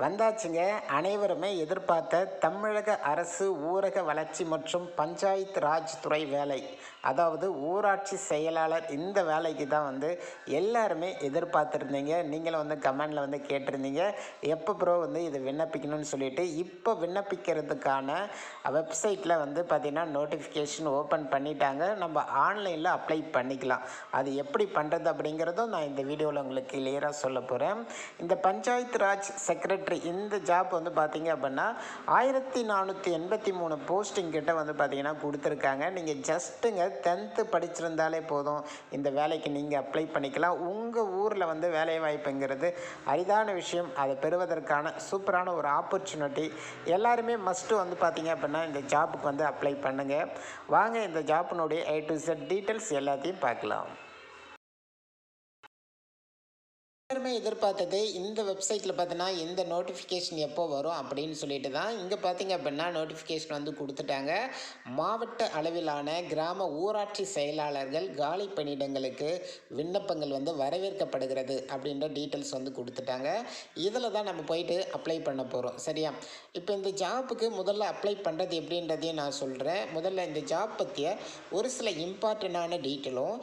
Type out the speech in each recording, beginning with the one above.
வந்தாச்சுங்க. அனைவருமே எதிர்பார்த்த தமிழக அரசு ஊரக வளர்ச்சி மற்றும் பஞ்சாயத்து ராஜ் துறை வேலை. அதாவது ஊராட்சி செயலாளர் இந்த வேலைக்கு தான் வந்து எல்லாருமே எதிர்பார்த்துருந்தீங்க. நீங்களும் வந்து கமெண்டில் வந்து கேட்டிருந்தீங்க. எப்போ ப்ரோ வந்து இது விண்ணப்பிக்கணும்னு சொல்லிட்டு இப்போ விண்ணப்பிக்கிறதுக்கான வெப்சைட்டில் வந்து பார்த்திங்கன்னா நோட்டிஃபிகேஷன் ஓப்பன் பண்ணிட்டாங்க. நம்ம ஆன்லைனில் அப்ளை பண்ணிக்கலாம். அது எப்படி பண்ணுறது அப்படிங்கிறதும் நான் இந்த வீடியோவில் உங்களுக்கு கிளியராக சொல்ல போகிறேன் இந்த பஞ்சாயத்து ராஜ் செக்ரட்டரி இந்த ஜாப் வந்து பார்த்தீங்க அப்படின்னா ஆயிரத்தி நானூற்றி எண்பத்தி மூணு போஸ்டிங் கிட்ட வந்து பார்த்தீங்கன்னா கொடுத்துருக்காங்க. நீங்கள் ஜஸ்ட்டுங்க டென்த்து படிச்சிருந்தாலே போதும். இந்த வேலைக்கு நீங்கள் அப்ளை பண்ணிக்கலாம். உங்கள் ஊரில் வந்து வேலை வாய்ப்புங்கிறது அரிதான விஷயம். அதை பெறுவதற்கான சூப்பரான ஒரு ஆப்பர்ச்சுனிட்டி எல்லாருமே மஸ்ட்டு வந்து பார்த்தீங்க அப்படின்னா இந்த ஜாப்புக்கு வந்து அப்ளை பண்ணுங்கள் வாங்க இந்த ஜாப்பினுடைய ஏ டு செட் டீட்டெயில்ஸ் எல்லாத்தையும் பார்க்கலாம். எல்லாருமே எதிர்பார்த்தது இந்த வெப்சைட்டில் பார்த்தீங்கன்னா இந்த நோட்டிஃபிகேஷன் எப்போ வரும் அப்படின்னு சொல்லிட்டு தான் இங்கே பார்த்தீங்க அப்படின்னா நோட்டிஃபிகேஷன் வந்து கொடுத்துட்டாங்க. மாவட்ட அளவிலான கிராம ஊராட்சி செயலாளர்கள் காலி பணியிடங்களுக்கு விண்ணப்பங்கள் வந்து வரவேற்கப்படுகிறது அப்படின்ற டீட்டெயில்ஸ் வந்து கொடுத்துட்டாங்க. இதில் தான் நம்ம போயிட்டு அப்ளை பண்ண போகிறோம் சரியா? இப்போ இந்த ஜாப்புக்கு முதல்ல அப்ளை பண்ணுறது எப்படின்றதையும் நான் சொல்கிறேன் முதல்ல இந்த ஜாப் பற்றிய ஒரு சில இம்பார்ட்டண்டான டீட்டெயிலும்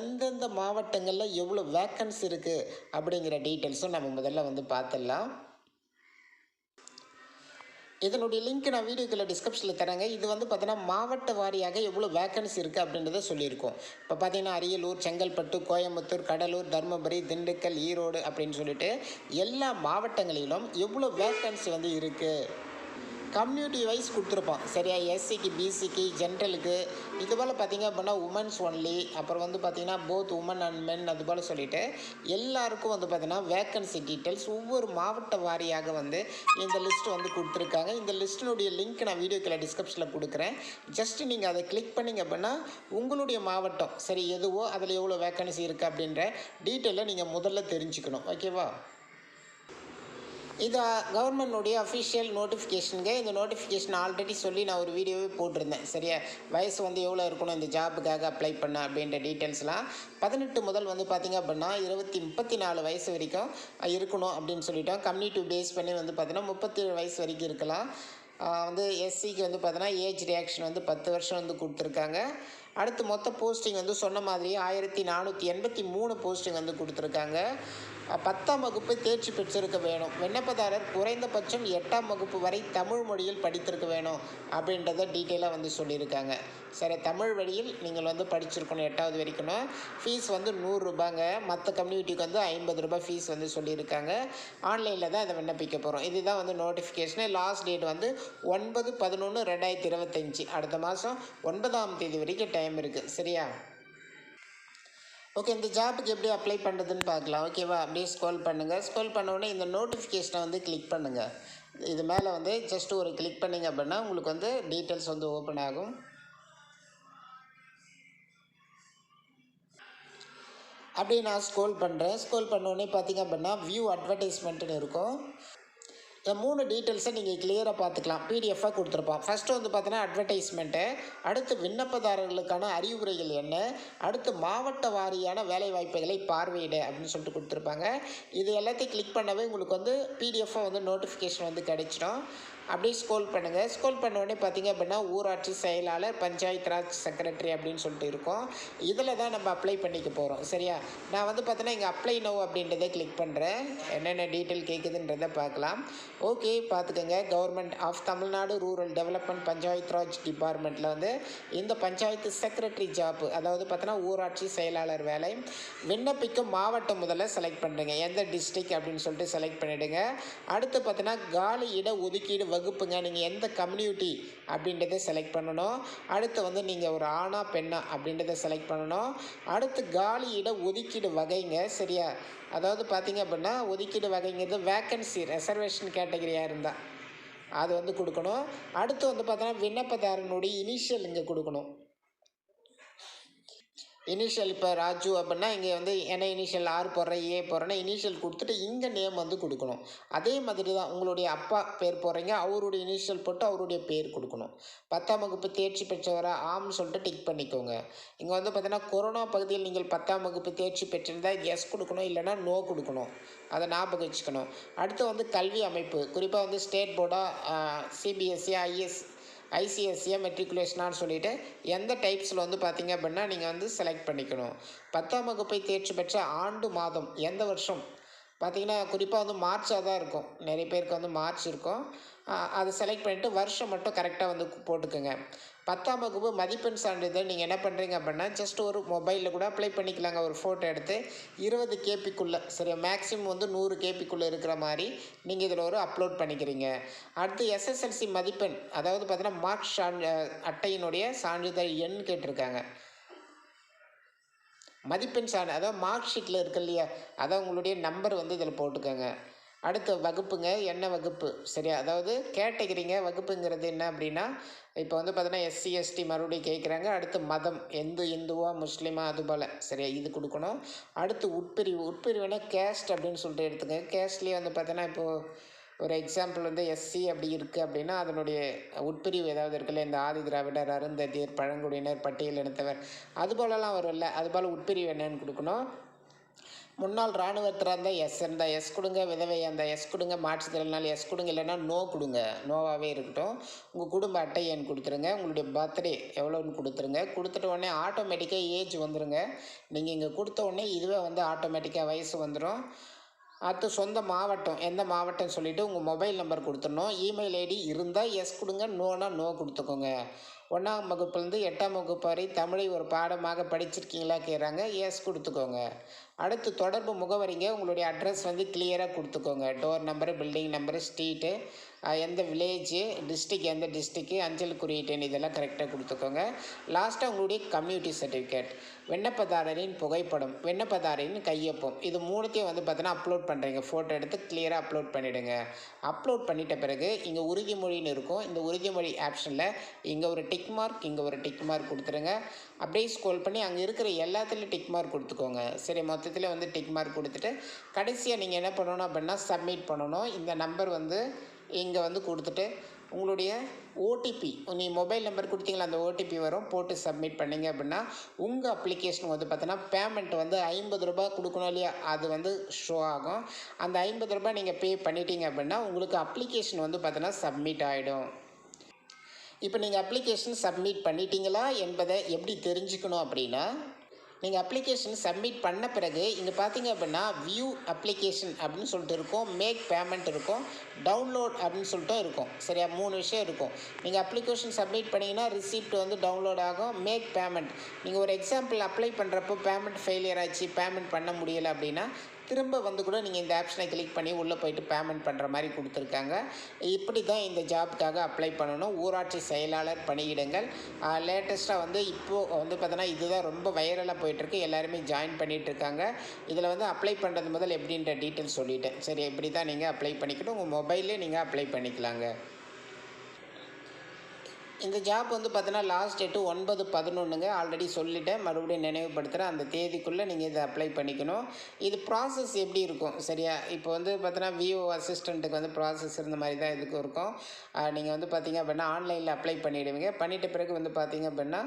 எந்தெந்த மாவட்டங்களில் எவ்வளோ வேக்கன்ஸ் இருக்குது அப்படி அப்படிங்கிற டீட்டெயில்ஸும் நம்ம முதல்ல வந்து பார்த்துடலாம். இதனுடைய லிங்க் நான் வீடியோக்குள்ள டிஸ்கிரிப்ஷனில் தரேங்க. இது வந்து பார்த்தீங்கன்னா மாவட்ட வாரியாக எவ்வளோ வேக்கன்சி இருக்குது அப்படின்றத சொல்லியிருக்கோம். இப்போ பார்த்தீங்கன்னா அரியலூர் செங்கல்பட்டு கோயம்புத்தூர் கடலூர் தருமபுரி திண்டுக்கல் ஈரோடு அப்படின்னு சொல்லிட்டு எல்லா மாவட்டங்களிலும் எவ்வளோ வேக்கன்சி வந்து இருக்குது கம்யூனிட்டி வைஸ் கொடுத்துருப்போம் சரியா? எஸ்சிக்கு பிசிக்கு ஜென்ரலுக்கு இது போல் பார்த்திங்க அப்படின்னா உமன்ஸ் ஒன்லி அப்புறம் வந்து பார்த்திங்கன்னா போத் உமன் அண்ட் மென் அது போல் சொல்லிவிட்டு எல்லாருக்கும் வந்து பார்த்திங்கன்னா வேக்கன்சி டீட்டெயில்ஸ் ஒவ்வொரு மாவட்ட வாரியாக வந்து இந்த லிஸ்ட் வந்து கொடுத்துருக்காங்க. இந்த லிஸ்ட்டினுடைய லிங்க் நான் வீடியோக்கில் டிஸ்கிரிப்ஷனில் கொடுக்குறேன். ஜஸ்ட் நீங்கள் அதை கிளிக் பண்ணிங்க அப்படின்னா உங்களுடைய மாவட்டம் சரி எதுவோ அதில் எவ்வளோ வேக்கன்சி இருக்குது அப்படின்ற டீட்டெயிலை நீங்கள் முதல்ல தெரிஞ்சுக்கணும். ஓகேவா இது கவர்மெண்ட்டுடைய அஃபிஷியல் நோட்டிஃபிகேஷனுங்க இந்த நோட்டிஃபிகேஷன் ஆல்ரெடி சொல்லி நான் ஒரு வீடியோவே போட்டிருந்தேன் சரியா? வயசு வந்து எவ்வளோ இருக்கணும் இந்த ஜாபுக்காக அப்ளை பண்ண அப்படின்ற டீட்டெயில்ஸ்லாம் பதினெட்டு முதல் வந்து பார்த்திங்க அப்படின்னா இருபத்தி முப்பத்தி நாலு வயசு வரைக்கும் இருக்கணும் அப்படின்னு சொல்லிட்டோம். கம்யூனிட்டி பேஸ் பண்ணி வந்து பார்த்திங்கன்னா முப்பத்தேழு வயசு வரைக்கும் இருக்கலாம். வந்து எஸ்சிக்கு வந்து பார்த்தோன்னா ஏஜ் ரியாக்ஷன் வந்து பத்து வருஷம் வந்து கொடுத்துருக்காங்க. அடுத்து மொத்த போஸ்டிங் வந்து சொன்ன மாதிரி ஆயிரத்தி நானூற்றி எண்பத்தி மூணு போஸ்டிங் வந்து கொடுத்துருக்காங்க. பத்தாம் வகுப்பு தேர்ச்சி பெற்றிருக்க வேணும். விண்ணப்பதாரர் குறைந்தபட்சம் எட்டாம் வகுப்பு வரை தமிழ் மொழியில் படித்திருக்க வேணும் அப்படின்றத டீட்டெயிலாக வந்து சொல்லியிருக்காங்க. சரி தமிழ் வழியில் நீங்கள் வந்து படிச்சிருக்கணும் எட்டாவது வரைக்கும் ஃபீஸ் வந்து நூறுரூபாங்க மற்ற கம்யூனிட்டிக்கு வந்து ஐம்பது ரூபாய் ஃபீஸ் வந்து சொல்லியிருக்காங்க. ஆன்லைனில் தான் இதை விண்ணப்பிக்க போகிறோம் இதுதான் வந்து நோட்டிஃபிகேஷனு லாஸ்ட் டேட் வந்து ஒன்பது பதினொன்று ரெண்டாயிரத்தி இருபத்தஞ்சி. அடுத்த மாதம் ஒன்பதாம் தேதி வரைக்கும் டைம் இருக்குது சரியா? ஓகே இந்த ஜாப்புக்கு எப்படி அப்ளை பண்ணுறதுன்னு பார்க்கலாம். ஓகேவா அப்படியே ஸ்க்ரோல் பண்ணுங்கள் ஸ்க்ரோல் பண்ண இந்த நோட்டிஃபிகேஷனை வந்து கிளிக் பண்ணுங்கள் இது மேலே வந்து ஜஸ்ட் ஒரு கிளிக் பண்ணிங்க அப்படின்னா உங்களுக்கு வந்து டீட்டெயில்ஸ் வந்து ஓப்பன் ஆகும். அப்படியே நான் ஸ்க்ரோல் பண்ணுறேன் ஸ்க்ரோல் பண்ணோடனே பார்த்திங்க பார்த்தீங்க அப்படின்னா வியூ அட்வர்டைஸ்மெண்ட்டுன்னு இருக்கும். இந்த மூணு டீட்டெயில்ஸை நீங்கள் கிளியராக பார்த்துக்கலாம். பிடிஎஃபாக கொடுத்துருப்பான் ஃபஸ்ட்டு வந்து பார்த்தீங்கன்னா அட்வர்டைஸ்மெண்ட்டு அடுத்து விண்ணப்பதாரர்களுக்கான அறிவுரைகள் என்ன? அடுத்து மாவட்ட வாரியான வேலைவாய்ப்புகளை பார்வையிட அப்படின்னு சொல்லிட்டு கொடுத்துருப்பாங்க. இது எல்லாத்தையும் கிளிக் பண்ணவே உங்களுக்கு வந்து பிடிஎஃபாக வந்து நோட்டிஃபிகேஷன் வந்து கிடைச்சிடும். அப்படியே ஸ்கோல் பண்ணுங்கள் ஸ்கோல் பண்ண உடனே பார்த்தீங்க அப்படின்னா ஊராட்சி செயலாளர் பஞ்சாயத்து ராஜ் செக்ரட்டரி அப்படின்னு சொல்லிட்டு இருக்கும். இதில் தான் நம்ம அப்ளை பண்ணிக்க போகிறோம் சரியா? நான் வந்து பார்த்தீங்கன்னா இங்கே அப்ளை நோ அப்படின்றத கிளிக் பண்ணுறேன் என்னென்ன டீட்டெயில் கேட்குதுன்றதை பார்க்கலாம். ஓகே பார்த்துக்கோங்க government of Tamil Nadu rural development panchayat raj டிபார்ட்மெண்ட்டில் வந்து இந்த பஞ்சாயத்து செக்ரட்டரி ஜாப்பு அதாவது பார்த்தோன்னா ஊராட்சி செயலாளர் வேலை விண்ணப்பிக்கும் மாவட்டம் முதல்ல செலக்ட் பண்ணுறேங்க எந்த டிஸ்ட்ரிக் அப்படின்னு சொல்லிட்டு செலக்ட் பண்ணிவிடுங்க அடுத்து பார்த்தீங்கன்னா காலி இட ஒதுக்கீடு வகுப்புங்க. நீங்கள் எந்த கம்யூனிட்டி அப்படின்றத செலக்ட் பண்ணணும். அடுத்து வந்து நீங்கள் ஒரு ஆணா பெண்ணா அப்படின்றத செலக்ட் பண்ணணும். அடுத்து காலி இட ஒதுக்கீடு வகைங்க. சரியா? அதாவது பார்த்தீங்க அப்படின்னா ஒதுக்கீடு வகைங்கிறது வேக்கன்சி ரெசர்வேஷன் கேட்டகரியாக இருந்தால் அது வந்து கொடுக்கணும். அடுத்து வந்து பார்த்தோன்னா விண்ணப்பதாரனுடைய இனிஷியல் இங்கே கொடுக்கணும். இனிஷியல் இப்போ ராஜு அப்படின்னா இங்கே வந்து என்ன இனிஷியல் ஆர் போடுறேன் ஏ போடுறேன்னா இனிஷியல் கொடுத்துட்டு இங்கே நேம் வந்து கொடுக்கணும். அதே மாதிரி தான் உங்களுடைய அப்பா பேர் போடுறீங்க அவருடைய இனிஷியல் போட்டு அவருடைய பேர் கொடுக்கணும். பத்தாம் வகுப்பு தேர்ச்சி பெற்றவரை ஆம்னு சொல்லிட்டு டிக் பண்ணிக்கோங்க. இங்கே வந்து பார்த்தீங்கன்னா கொரோனா பகுதியில் நீங்கள் பத்தாம் வகுப்பு தேர்ச்சி பெற்றிருந்தால் எஸ் கொடுக்கணும் இல்லைன்னா நோ கொடுக்கணும். அதை ஞாபகம் வச்சுக்கணும். அடுத்து வந்து கல்வி அமைப்பு. குறிப்பாக வந்து ஸ்டேட் போர்டாக சிபிஎஸ்சி ஐஎஸ் ஐசிஎஸ்சியாக மெட்ரிகுலேஷனான்னு சொல்லிட்டு எந்த டைப்ஸில் வந்து பார்த்திங்க அப்படின்னா நீங்கள் வந்து செலக்ட் பண்ணிக்கணும். பத்தாம் வகுப்பை தேர்ச்சி பெற்ற ஆண்டு மாதம் எந்த வருஷம்? பார்த்திங்கன்னா குறிப்பாக வந்து மார்ச்சாக தான் இருக்கும். நிறைய பேருக்கு வந்து மார்ச் இருக்கும். அதை செலக்ட் பண்ணிவிட்டு வருஷம் மட்டும் கரெக்டாக வந்து போட்டுக்கோங்க. பத்தாம் வகுப்பு மதிப்பெண் சான்றிதழ் நீங்கள் என்ன பண்ணுறீங்க அப்படின்னா ஜஸ்ட் ஒரு மொபைலில் கூட அப்ளை பண்ணிக்கலாங்க. ஒரு ஃபோட்டோ எடுத்து இருபது கேபிக்குள்ளே சரி மேக்ஸிமம் வந்து நூறு கேபிக்குள்ளே இருக்கிற மாதிரி நீங்கள் இதில் ஒரு அப்லோட் பண்ணிக்கிறீங்க. அடுத்து எஸ்எஸ்எல்சி மதிப்பெண் அதாவது பார்த்தீங்கன்னா மார்க் சான் அட்டையினுடைய சான்றிதழ் எண் கேட்டிருக்காங்க. மதிப்பெண் சான்று அதாவது மார்க் ஷீட்டில் இருக்கு இல்லையா? அதான் உங்களுடைய நம்பர் வந்து இதில் போட்டுக்கோங்க. அடுத்த வகுப்புங்க என்ன வகுப்பு? சரியா? அதாவது கேட்டகிரிங்க வகுப்புங்கிறது என்ன அப்படின்னா இப்போ வந்து பார்த்தீங்கன்னா எஸ்சி எஸ்டி மறுபடியும் கேட்குறாங்க அடுத்து மதம் எந்த இந்துவா முஸ்லீமா அது போல். சரியா? இது கொடுக்கணும். அடுத்து உட்பிரிவு. உட்பிரிவுனா கேஸ்ட் அப்படின்னு சொல்லிட்டு எடுத்துக்கங்க கேஸ்ட்லேயே வந்து பார்த்தீங்கன்னா இப்போது ஒரு எக்ஸாம்பிள் வந்து எஸ்சி அப்படி இருக்குது அப்படின்னா அதனுடைய உட்பிரிவு ஏதாவது இருக்குல்ல இந்த ஆதி திராவிடர் அருந்ததியர் பழங்குடியினர் பட்டியல் இனத்தவர் அது போலலாம் வரும்ல. அது போல் உட்பிரிவு என்னன்னு கொடுக்கணும். முன்னாள் இராணுவத்தில் இருந்தால் எஸ் இருந்தால் எஸ் கொடுங்க விதவை அந்த எஸ் கொடுங்க மாற்றுத்திறனால எஸ் கொடுங்க இல்லைன்னா நோ கொடுங்க. நோவாகவே இருக்கட்டும். உங்கள் குடும்ப அட்டை எண் கொடுத்துருங்க. உங்களுடைய பர்த்டே எவ்வளோன்னு கொடுத்துருங்க. கொடுத்துட்ட உடனே ஆட்டோமேட்டிக்காக ஏஜ் வந்துடுங்க நீங்கள் இங்கே கொடுத்த உடனே இதுவே வந்து ஆட்டோமேட்டிக்காக வயசு வந்துடும் அடுத்து சொந்த மாவட்டம் எந்த மாவட்டம்னு சொல்லிவிட்டு உங்கள் மொபைல் நம்பர் கொடுத்துடணும். இமெயில் ஐடி இருந்தால் எஸ் கொடுங்க நோனா நோ கொடுத்துக்கோங்க. ஒன்றாம் வகுப்புலேருந்து எட்டாம் வகுப்பு வரை தமிழை ஒரு பாடமாக படிச்சிருக்கீங்களா கேட்குறாங்க. எஸ் கொடுத்துக்கோங்க. அடுத்து தொடர்பு முகவரிங்க உங்களுடைய அட்ரஸ் வந்து கிளியராக கொடுத்துக்கோங்க. Door number building number street எந்த வில்லேஜு டிஸ்ட்ரிக் எந்த டிஸ்ட்ரிக்கு அஞ்சல் குறியீட்டுன்னு இதெல்லாம் கரெக்டாக கொடுத்துக்கோங்க. லாஸ்ட்டாக உங்களுடைய கம்யூனிட்டி சர்டிஃபிகேட் விண்ணப்பதாரரின் புகைப்படம் விண்ணப்பதாரரின் கையொப்பம். இது மூணுத்தையும் வந்து பார்த்தீங்கன்னா அப்லோட் பண்ணுறீங்க ஃபோட்டோ எடுத்து கிளியராக அப்லோட் பண்ணிவிடுங்க அப்லோட் பண்ணிட்ட பிறகு இங்கே உறுதிமொழின்னு இருக்கும். இந்த உறுதிமொழி ஆப்ஷனில் இங்கே ஒரு டிக் மார்க் இங்கே ஒரு டிக் மார்க் கொடுத்துருங்க. அப்படியே ஸ்கோல் பண்ணி அங்கே இருக்கிற எல்லாத்துலேயும் டிக் மார்க் கொடுத்துக்கோங்க. சரி மொத்தத்தில் வந்து டிக் மார்க் கொடுத்துட்டு கடைசியாக நீங்கள் என்ன பண்ணணும் அப்படின்னா சப்மிட் பண்ணணும். இந்த நம்பர் வந்து இங்கே வந்து கொடுத்துட்டு உங்களுடைய ஓடிபி நீ மொபைல் நம்பர் கொடுத்தீங்களா அந்த ஓடிபி வரும். போட்டு சப்மிட் பண்ணீங்க அப்படின்னா உங்கள் அப்ளிகேஷன் வந்து பார்த்தோன்னா பேமெண்ட் வந்து ஐம்பது ரூபாய் கொடுக்கணும் இல்லையா? அது வந்து ஷோ ஆகும். அந்த ஐம்பது ரூபாய் நீங்கள் பே பண்ணிட்டீங்க அப்படின்னா உங்களுக்கு அப்ளிகேஷன் வந்து பார்த்தோன்னா சப்மிட் ஆகிடும் இப்போ நீங்கள் அப்ளிகேஷன் சப்மிட் பண்ணிட்டீங்களா என்பதை எப்படி தெரிஞ்சுக்கணும் அப்படின்னா நீங்கள் அப்ளிகேஷன் சப்மிட் பண்ண பிறகு இங்கே பார்த்தீங்க அப்படின்னா வியூ அப்ளிகேஷன் அப்படின்னு சொல்லிட்டு இருக்கும் மேக் பேமெண்ட் இருக்கும் டவுன்லோட் அப்படின்னு சொல்லிட்டு இருக்கும். சரியா? மூணு விஷயம் இருக்கும். நீங்கள் அப்ளிகேஷன் சப்மிட் பண்ணிங்கன்னா ரிசிப்ட் வந்து டவுன்லோட் ஆகும் மேக் பேமெண்ட் நீங்கள் ஒரு எக்ஸாம்பிள் அப்ளை பண்ணுறப்போ பேமெண்ட் ஃபெயிலியர் ஆச்சு பேமெண்ட் பண்ண முடியலை அப்படின்னா திரும்ப வந்து கூட நீங்கள் இந்த ஆப்ஷனை கிளிக் பண்ணி உள்ளே போயிட்டு பேமெண்ட் பண்ணுற மாதிரி கொடுத்துருக்காங்க. இப்படி தான் இந்த ஜாப்புக்காக அப்ளை பண்ணணும். ஊராட்சி செயலாளர் பணியிடங்கள். லேட்டஸ்ட்டாக வந்து இப்போது வந்து பார்த்தோன்னா இதுதான் ரொம்ப வைரலாக போயிட்டுருக்கு. எல்லாருமே ஜாயின் பண்ணிகிட்டு இருக்காங்க இதில் வந்து அப்ளை பண்ணுறது முதல் எப்படின்ற டீட்டெயில் சொல்லிட்டேன். சரி இப்படி தான் நீங்கள் அப்ளை பண்ணிக்கணும் உங்கள் மொபைல்லே நீங்கள் அப்ளை பண்ணிக்கலாங்க. இந்த ஜாப் வந்து பார்த்தீங்கன்னா லாஸ்ட் டேட்டு ஒன்பது பதினொன்றுங்க ஆல்ரெடி சொல்லிட்டேன். மறுபடியும் நினைவுபடுத்துகிறேன் அந்த தேதிக்குள்ளே நீங்கள் இதை அப்ளை பண்ணிக்கணும். இது ப்ராசஸ் எப்படி இருக்கும்? சரியா? இப்போ வந்து பார்த்தீங்கன்னா விஓ அசிஸ்டண்ட்டுக்கு வந்து ப்ராசஸ் இருந்த மாதிரி தான் இதுக்கும் இருக்கும். நீங்கள் வந்து பார்த்தீங்க அப்படின்னா ஆன்லைனில் அப்ளை பண்ணிவிடுவீங்க பண்ணிட்ட பிறகு வந்து பார்த்தீங்க அப்படின்னா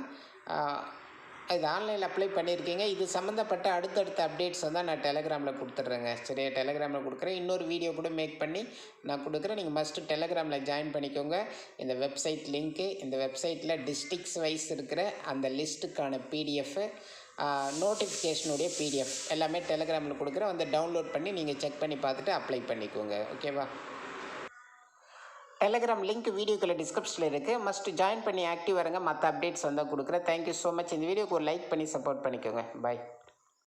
இது ஆன்லைனில் அப்ளை பண்ணியிருக்கீங்க இது சம்மந்தப்பட்ட அடுத்தடுத்த அப்டேட்ஸ் வந்து நான் டெலகிராமில் கொடுத்துட்றேங்க. சரியா? டெலகிராமில் கொடுக்குறேன். இன்னொரு வீடியோ கூட மேக் பண்ணி நான் கொடுக்குறேன். நீங்கள் ஃபஸ்ட்டு டெலகிராமில் ஜாயின் பண்ணிக்கோங்க. இந்த வெப்சைட் லிங்க்கு இந்த வெப்சைட்டில் டிஸ்ட்ரிக்ஸ் வைஸ் இருக்கிற அந்த லிஸ்ட்டுக்கான பிடிஎஃப்பு நோட்டிஃபிகேஷனுடைய பிடிஎஃப் எல்லாமே டெலகிராமில் கொடுக்குறேன். வந்து டவுன்லோட் பண்ணி நீங்கள் செக் பண்ணி பார்த்துட்டு அப்ளை பண்ணிக்கோங்க. ஓகேவா டெலகிராம் லிங்க் வீடியோக்குள்ள டிஸ்கிரிப்ஷனில் இருக்குது மஸ்ட் ஜாயின் பண்ணி ஆக்டிவ் வரங்க மற்ற அப்டேட்ஸ் வந்தால் கொடுக்குறேன். தேங்க்யூ ஸோ மச் இந்த வீடியோக்கு ஒரு லைக் பண்ணி சப்போர்ட் பண்ணிக்கோங்க. பாய்